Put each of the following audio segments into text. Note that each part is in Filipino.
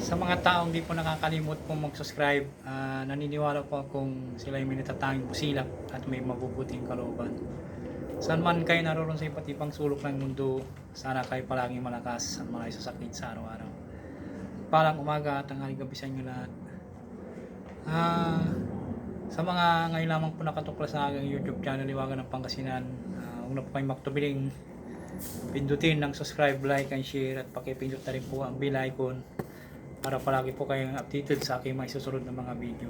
Sa mga taong di po nakakalimot po mag-subscribe, ah, naniniwala po akong sila yung minatatanging busilak at may mabubuting kalooban. Saan man kayo naroon sa iba't ibang sulok ng mundo, sana kayo palaging malakas at malayo sa sakit sa araw-araw. Palang umaga at tanghali gabi sa inyo lahat. Ah, sa mga ngayon lamang po nakatuklas sa aking YouTube channel, Liwagan ng Pangasinan, uh, una po kayong maktubiling pindutin ng subscribe, like, and share at pakipindot na rin po ang bell icon para palagi po kayong updated sa aking mga susunod na mga video.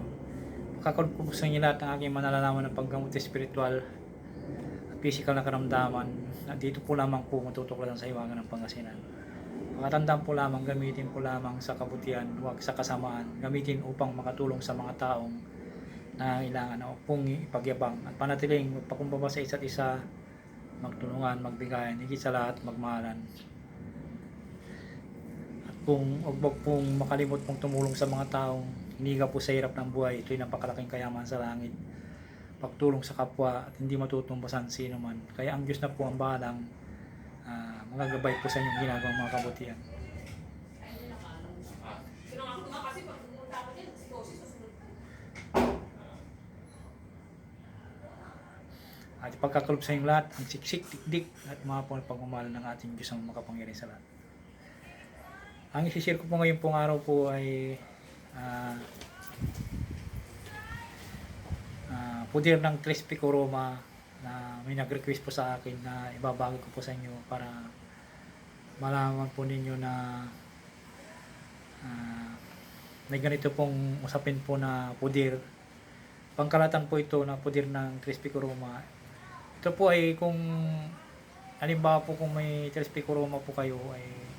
Makakulog po po sa inyo lahat ng aking manalalaman ng paggamot spiritual at physical na karamdaman na dito po lamang po matutuklasan sa iwangan ng Pangasinan. Makatandaan po lamang, gamitin po lamang sa kabutihan, huwag sa kasamaan, gamitin upang makatulong sa mga taong nangangailangan o pong ipagyabang at panatiling magpakumbaba sa isa't isa, magtulungan, magbigayan, higit sa lahat, magmahalan. Kung huwag pong makalimot pong tumulong sa mga taong hiniga po sa hirap ng buhay, ito'y napakalaking kayaman sa langit. Pagtulong sa kapwa at hindi matutumbasan sino man. Kaya ang Diyos na po ang bahalang uh, magagabay po sa inyong ginagawang mga kabutihan. At ipagkakalob sa inyong lahat ang siksik, dikdik at mga pagmamahal ng ating Diyos ang makapangyarihan sa lahat. Ang isishare ko po ngayon pong araw po ay ah ah, pudir ng Tres Pico Roma na may nag-request po sa akin na ibabagi ko po sa inyo para malaman po ninyo na ah, may ganito pong usapin po na pudir. Pangkalatan po ito na pudir ng Tres Pico Roma. Ito po ay kung halimbawa po kung may Tres Pico Roma po kayo ay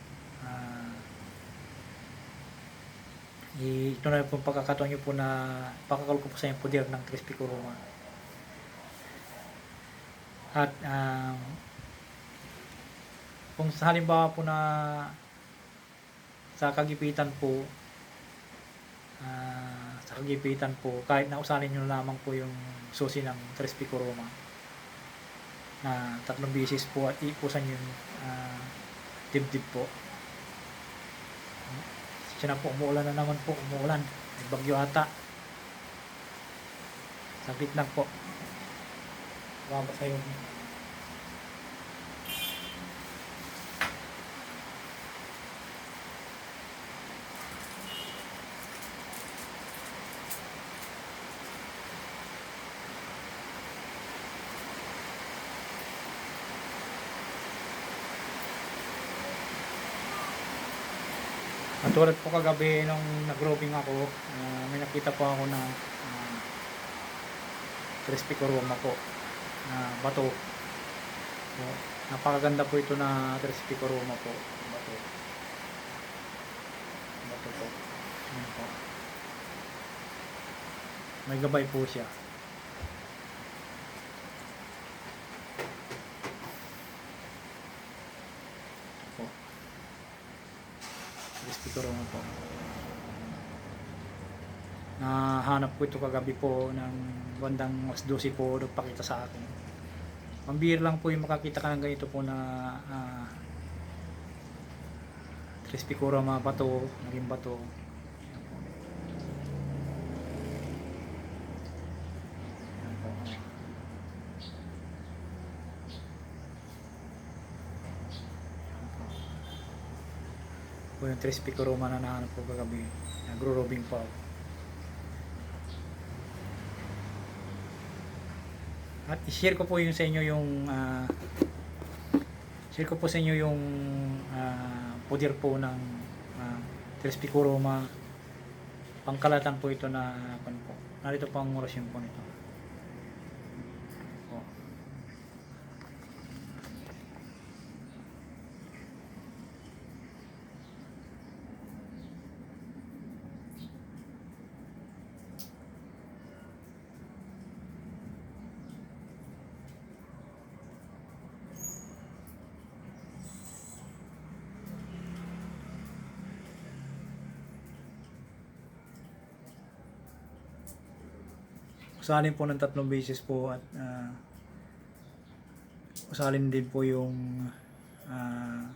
ito na po pagkakataon nyo po na pakakal ko po sa inyo pudir ng Tres Pico Roma. At um, kung sa halimbawa po na sa kagipitan po ah, sa kagipitan po kahit na usalin nyo lamang po yung susi ng Tres Pico Roma na tatlong bisis po at ipusan yung ah, dibdib po siya po umuulan na naman po umuulan. May bagyo ata. Saglit lang po. Baba kayo At tulad po kagabi nung nag-roving ako, ah, may nakita po ako na uh, crispy kuruma po na bato. So, napakaganda po ito na crispy kuruma po. Bato. Bato po. Ayan po. May gabay po siya. Crispy kuruma po. Nahanap ko ito kagabi po ng bandang mas 12 po nagpakita sa akin. Pambir lang po yung makakita ka ng ganito po na uh, crispy kurama bato, naging bato. Yan po. Yan po. Yan po. Po yung crispy kurama na nahanap ko kagabi. Nagro-robing pa ako. At i-share ko po yung sa inyo yung ah, share ko po sa inyo yung ah, pudir po ng uh, Crispy Kuroma. Pangkalatan po ito na ano po. Narito po ang orasyon po nito. Usalin po ng tatlong beses po at ah, usalin din po yung uh,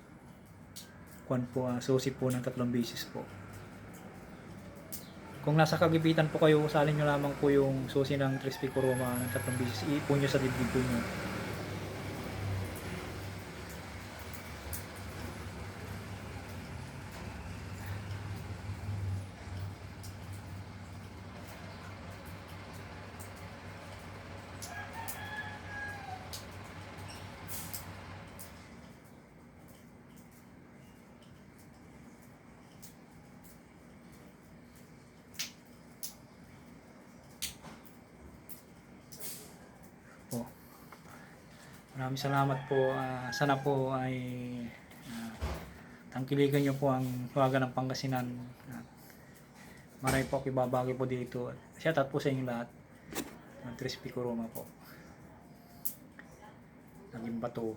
kwan po, ah, susi po ng tatlong beses po. Kung nasa kagipitan po kayo, salin nyo lamang po yung susi ng crispy kuruma ng tatlong bisis. Iipon nyo sa dibdib po nyo. Maraming salamat po. Ah, sana po ay ah, tangkiligan nyo po ang huwaga ng Pangasinan. At marami po ibabagi po dito. Shout out po sa inyo lahat. Ng Crispy Kuruma po. Naging bato.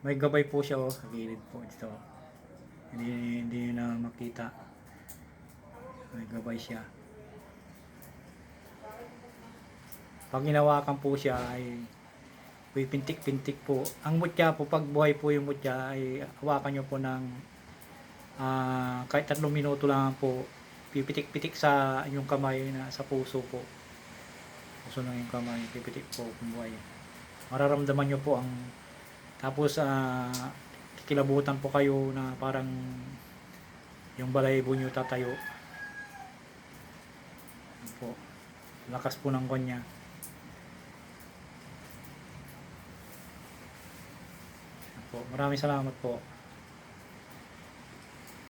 May gabay po siya oh, sa gilid po ito. Hindi, hindi na makita. May gabay siya. Pag hinawakan po siya ay pintik-pintik po. Ang mutya po, pag buhay po yung mutya ay hawakan nyo po ng ah, kahit tatlong minuto lang po pipitik-pitik sa inyong kamay na sa puso po. Puso ng inyong kamay, pipitik po kung buhay. Mararamdaman nyo po ang tapos ah kikilabutan po kayo na parang yung balayibo nyo tatayo. Po. Lakas po ng kanya. Po. Maraming salamat po.